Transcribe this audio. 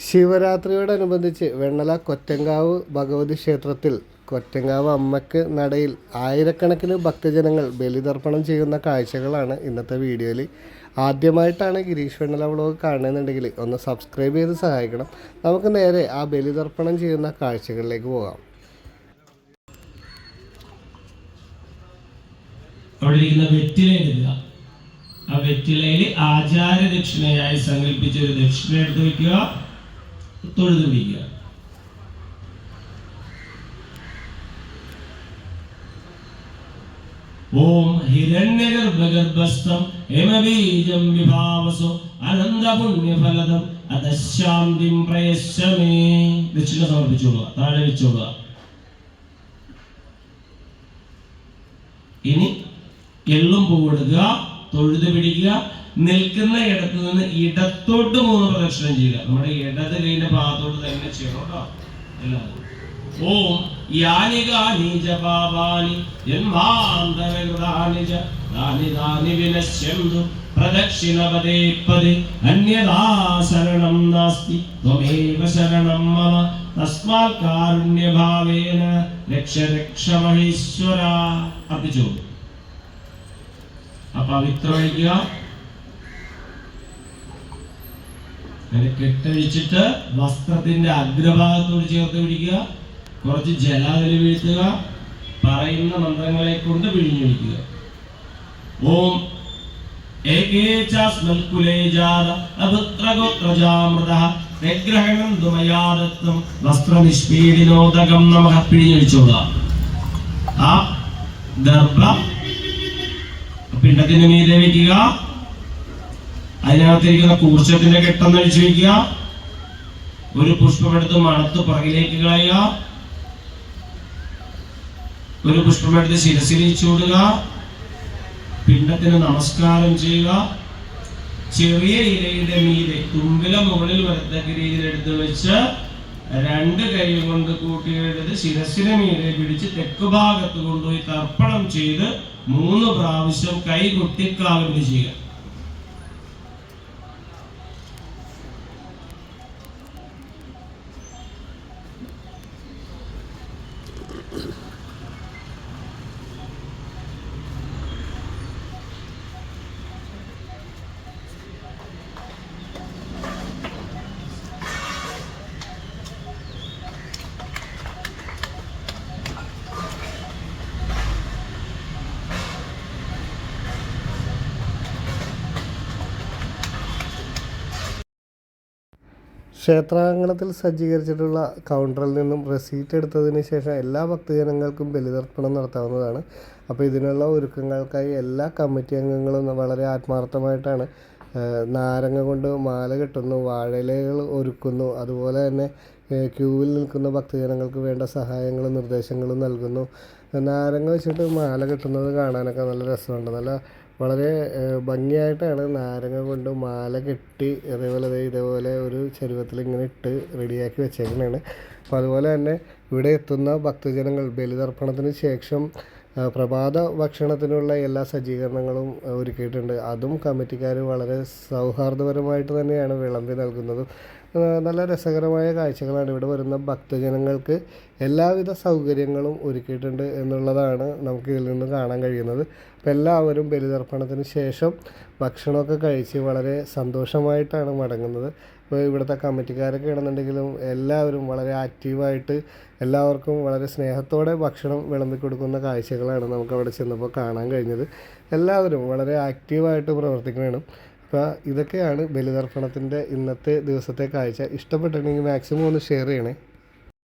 ശിവരാത്രിയോടനുബന്ധിച്ച് വെണ്ണല കൊറ്റങ്കാവ് ഭഗവതി ക്ഷേത്രത്തിൽ കൊറ്റങ്കാവ് അമ്മയ്ക്ക് നടയിൽ ആയിരക്കണക്കിന് ഭക്തജനങ്ങൾ ബലിതർപ്പണം ചെയ്യുന്ന കാഴ്ചകളാണ് ഇന്നത്തെ വീഡിയോയിൽ. ആദ്യമായിട്ടാണ് ഗിരീഷ് വെണ്ണല വ്ളോഗ് കാണുന്നുണ്ടെങ്കിൽ ഒന്ന് സബ്സ്ക്രൈബ് ചെയ്ത് സഹായിക്കണം. നമുക്ക് നേരെ ആ ബലിതർപ്പണം ചെയ്യുന്ന കാഴ്ചകളിലേക്ക് പോകാം. ആ വെറ്റിലയിൽ ആചാര ദക്ഷിണയായി സങ്കല്പിച്ച ഒരു ദക്ഷിണ എടുത്ത് വെക്കുക. തൊഴുതു വയ്ക്കുക ഓം ഹിരണ്യഗർഭഗർഭസ്ഥം ഹിമബീജം വിഭാവസോ അനന്തപുണ്യഫലദം അതശാന്തിം പ്രയശമേ ദക്ഷിണ സമർപ്പിച്ചോളുക താഴെ വെച്ചോളുക. ഇനി എള്ളും പൂവെടുക്കുക തൊഴുത് പിടിക്കുക നിൽക്കുന്ന ഇടത്ത് നിന്ന് ഇടത്തോട്ട് മൂന്ന് പ്രദക്ഷിണം ചെയ്യുക. നമ്മുടെ ഇടത് കൈന്റെ ഭാഗത്തോട്ട് തന്നെ ചെയ്യണം കേട്ടോ. എല്ലാവരും ഓം യാനികാനി ച പാപാനി ജന്മാന്തരകൃതാനി ച താനി താനി വിനശ്യന്തു പ്രദക്ഷിണപദേ പദേ അന്യഥാ ശരണം നാസ്തി ത്വമേവ ശരണം മമ. തസ്മാത് കാരുണ്യഭാവേന രക്ഷ രക്ഷ മഹേശ്വര അർപ്പിച്ചു. അപ്പൊ പവിത്രം അങ്ങനെ കെട്ടഴിച്ചിട്ട് വസ്ത്രത്തിന്റെ അഗ്രഭാഗത്തോട് ചേർത്ത് പിടിക്കുക. കുറച്ച് ജലാതിൽ വീഴ്ത്തുക. പറയുന്ന മന്ത്രങ്ങളെ കൊണ്ട് പിഴിഞ്ഞൊഴിക്കുക ഓം വസ്ത്രനിഷ്പീഡിനോദകം മീതെ വെക്കുക. അതിനകത്തിരിക്കുന്ന കൂർച്ചത്തിന്റെ കെട്ടെന്ന് അഴിച്ചു വയ്ക്കുക. ഒരു പുഷ്പമെടുത്ത് മണത്ത് പുറകിലേക്ക് കളയുക. ഒരു പുഷ്പമെടുത്ത് ശിരസിൽ ചൂടുക പിണ്ടത്തിന് നമസ്കാരം ചെയ്യുക. ചെറിയ ഇലയുടെ മീതെ തുമ്പില മുകളിൽ വരത്തക്ക രീതിയിൽ എടുത്ത് വെച്ച് രണ്ട് കൈ കൊണ്ട് കൂട്ടിയെടുത്ത് ശിരസിന് മീതെ പിടിച്ച് തെക്ക് ഭാഗത്ത് കൊണ്ടുപോയി തർപ്പണം ചെയ്ത് മൂന്ന് പ്രാവശ്യം കൈ കൊട്ടിക്കാവിന് ചെയ്യുക. ക്ഷേത്രാങ്കണത്തിൽ സജ്ജീകരിച്ചിട്ടുള്ള കൗണ്ടറിൽ നിന്നും റെസീറ്റ് എടുത്തതിന് ശേഷം എല്ലാ ഭക്തജനങ്ങൾക്കും ബലിതർപ്പണം നടത്താവുന്നതാണ്. അപ്പോൾ ഇതിനുള്ള ഒരുക്കങ്ങൾക്കായി എല്ലാ കമ്മിറ്റി അംഗങ്ങളും വളരെ ആത്മാർത്ഥമായിട്ടാണ് നാരങ്ങ കൊണ്ട് മാല കെട്ടുന്നു വാഴയിലകൾ ഒരുക്കുന്നു അതുപോലെ തന്നെ ക്യൂവിൽ നിൽക്കുന്ന ഭക്തജനങ്ങൾക്ക് വേണ്ട സഹായങ്ങളും നിർദ്ദേശങ്ങളും നൽകുന്നു. നാരങ്ങ വെച്ചിട്ട് മാല കെട്ടുന്നത് കാണാനൊക്കെ നല്ല രസമുണ്ട്. നല്ല വളരെ ഭംഗിയായിട്ടാണ് നാരങ്ങ കൊണ്ട് മാല കെട്ടി അതേപോലെ ദേ ഇതേപോലെ ഒരു ചരുവത്തിൽ ഇങ്ങനെ ഇട്ട് റെഡിയാക്കി വെച്ചേക്കുന്നതാണ് അപ്പോൾ അതുപോലെ തന്നെ ഇവിടെ എത്തുന്ന ഭക്തജനങ്ങൾ ബലിതർപ്പണത്തിന് ശേഷം പ്രഭാത ഭക്ഷണത്തിനുള്ള എല്ലാ സജ്ജീകരണങ്ങളും ഒരുക്കിയിട്ടുണ്ട്. അതും കമ്മിറ്റിക്കാർ വളരെ സൗഹാർദ്ദപരമായിട്ട് തന്നെയാണ് വിളമ്പി നൽകുന്നത്. നല്ല രസകരമായ കാഴ്ചകളാണ് ഇവിടെ വരുന്ന ഭക്തജനങ്ങൾക്ക് എല്ലാവിധ സൗകര്യങ്ങളും ഒരുക്കിയിട്ടുണ്ട് എന്നുള്ളതാണ് നമുക്ക് ഇതിൽ നിന്ന് കാണാൻ കഴിയുന്നത്. അപ്പം എല്ലാവരും ബലിതർപ്പണത്തിന് ശേഷം ഭക്ഷണമൊക്കെ കഴിച്ച് വളരെ സന്തോഷമായിട്ടാണ് മടങ്ങുന്നത്. ഇപ്പോൾ ഇവിടുത്തെ കമ്മിറ്റിക്കാരൊക്കെ ആണെന്നുണ്ടെങ്കിലും എല്ലാവരും വളരെ ആക്റ്റീവായിട്ട് എല്ലാവർക്കും വളരെ സ്നേഹത്തോടെ ഭക്ഷണം വിളമ്പി കൊടുക്കുന്ന കാഴ്ചകളാണ് നമുക്ക് അവിടെ ചെന്നപ്പോൾ കാണാൻ കഴിഞ്ഞത്. എല്ലാവരും വളരെ ആക്റ്റീവായിട്ട് പ്രവർത്തിക്കുന്നതാണ് അപ്പോൾ ഇതൊക്കെയാണ് ബലിതർപ്പണത്തിന്റെ ഇന്നത്തെ ദിവസത്തെ കാഴ്ച. ഇഷ്ടപ്പെട്ടിട്ടുണ്ടെങ്കിൽ മാക്സിമം ഒന്ന് ഷെയർ ചെയ്യണേ.